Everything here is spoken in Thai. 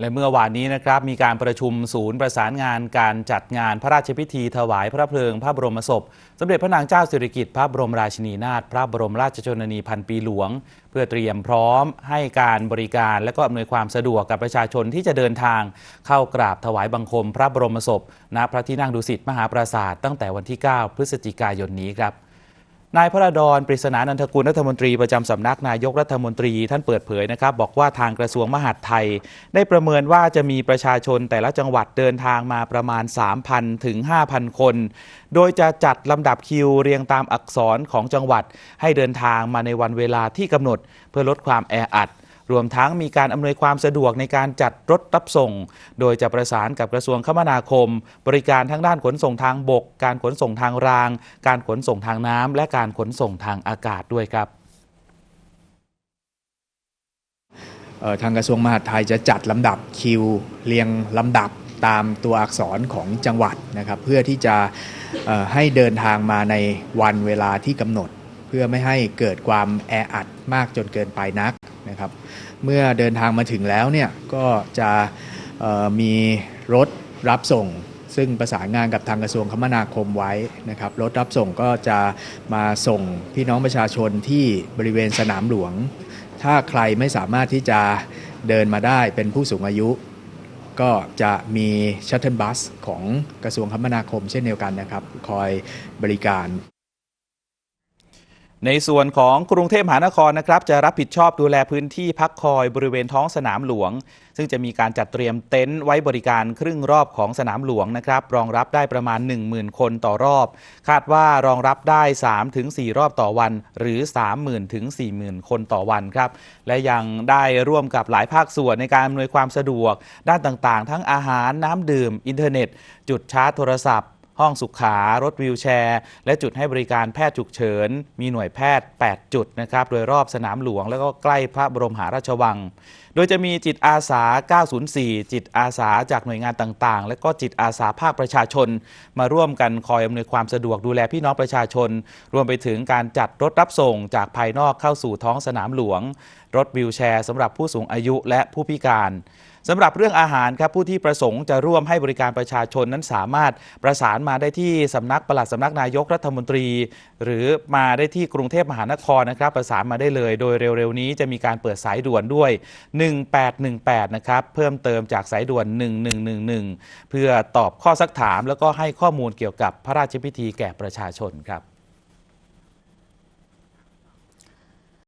และเมื่อวานนี้นะครับมีการประชุมศูนย์ประสานงานการจัดงานพระราชพิธีถวายพระเพลิงพระบรมศพ สมเด็จพระนางเจ้าสิริกิติ์พระบรมราชินีนาถพระบรมราชชนนีพันปีหลวง เพื่อเตรียมพร้อมให้การบริการและก็อำนวยความสะดวกกับประชาชนที่จะเดินทาง เข้ากราบถวายบังคมพระบรมศพณพระที่นั่งดุสิตมหาปราสาทตั้งแต่วันที่ 9 พฤศจิกายนนี้ครับ นายพระดอนปริศนานันทกุลรัฐมนตรีประจำสำนักนายกรัฐมนตรีท่านเปิดเผยนะครับ บอกว่าทางกระทรวงมหาดไทย ได้ประเมินว่าจะมีประชาชนแต่ละจังหวัดเดินทางมาประมาณ 3,000 ถึง 5,000 คน โดยจะจัดลำดับคิวเรียงตามอักษรของจังหวัด ให้เดินทางมาในวันเวลาที่กำหนด เพื่อลดความแออัด รวมทั้งมีการอำนวยความสะดวกในการจัดรถรับส่ง โดยจะประสานกับกระทรวงคมนาคม บริการทั้งด้านขนส่งทางบก การขนส่งทางราง การขนส่งทางน้ำและการขนส่งทางอากาศด้วยครับทางกระทรวงมหาดไทยจะจัดลำดับคิวเรียงลำดับตามตัวอักษรของจังหวัดนะครับ เพื่อที่จะให้เดินทางมาในวันเวลาที่กำหนด เพื่อไม่ให้เกิดความแออัดมากจนเกินไปนัก นะครับ เมื่อเดินทางมาถึงแล้วเนี่ยก็จะมีรถรับส่ง ซึ่งประสานงานกับทางกระทรวงคมนาคมไว้นะครับ รถรับส่งก็จะมาส่งพี่น้องประชาชนที่บริเวณสนามหลวง ถ้าใครไม่สามารถที่จะเดินมาได้เป็นผู้สูงอายุ ก็จะมีชัตเทิลบัสของกระทรวงคมนาคมเช่นเดียวกันนะครับ คอยบริการ ในส่วนของกรุงเทพมหานครนะครับจะรับผิดชอบดูแลพื้นที่พักคอยบริเวณท้องสนามหลวง ซึ่งจะมีการจัดเตรียมเต็นท์ไว้บริการครึ่งรอบของสนามหลวงนะครับรองรับได้ประมาณ 10,000 คนต่อรอบ คาดว่ารองรับได้ 3-4 รอบต่อวัน หรือ 30,000ถึง40,000 คนต่อวันครับและยังได้ร่วมกับหลายภาคส่วนในการอำนวยความสะดวก ด้านต่างๆ ทั้งอาหารน้ำดื่ม อินเทอร์เน็ต จุดชาร์จโทรศัพท์ ห้องสุขารถวีลแชร์ และจุดให้บริการแพทย์ฉุกเฉิน มีหน่วยแพทย์ 8 จุดนะครับโดยรอบสนามหลวง แล้วก็ใกล้พระบรมหาราชวัง โดยจะมีจิตอาสา 904 จิตอาสาจากหน่วยงานต่างๆ และก็จิตอาสาภาคประชาชน มาร่วมกันคอยอำนวยความสะดวกดูแลพี่น้องประชาชน รวมไปถึงการจัดรถรับส่งจากภายนอกเข้าสู่ท้องสนามหลวง รถวีลแชร์สำหรับผู้สูงอายุและผู้พิการ สำหรับเรื่องอาหารครับผู้ที่ประสงค์จะร่วมให้บริการประชาชนนั้นสามารถประสานมาได้ที่สำนักปลัดสำนักนายกรัฐมนตรี หรือมาได้ที่กรุงเทพมหานครนะครับ ประสานมาได้เลย โดยเร็วๆนี้จะมีการเปิดสายด่วนด้วย 1818 นะครับ เพิ่มเติมจากสายด่วน 1111 เพื่อตอบข้อซักถาม แล้วก็ให้ข้อมูลเกี่ยวกับพระราชพิธีแก่ประชาชนครับ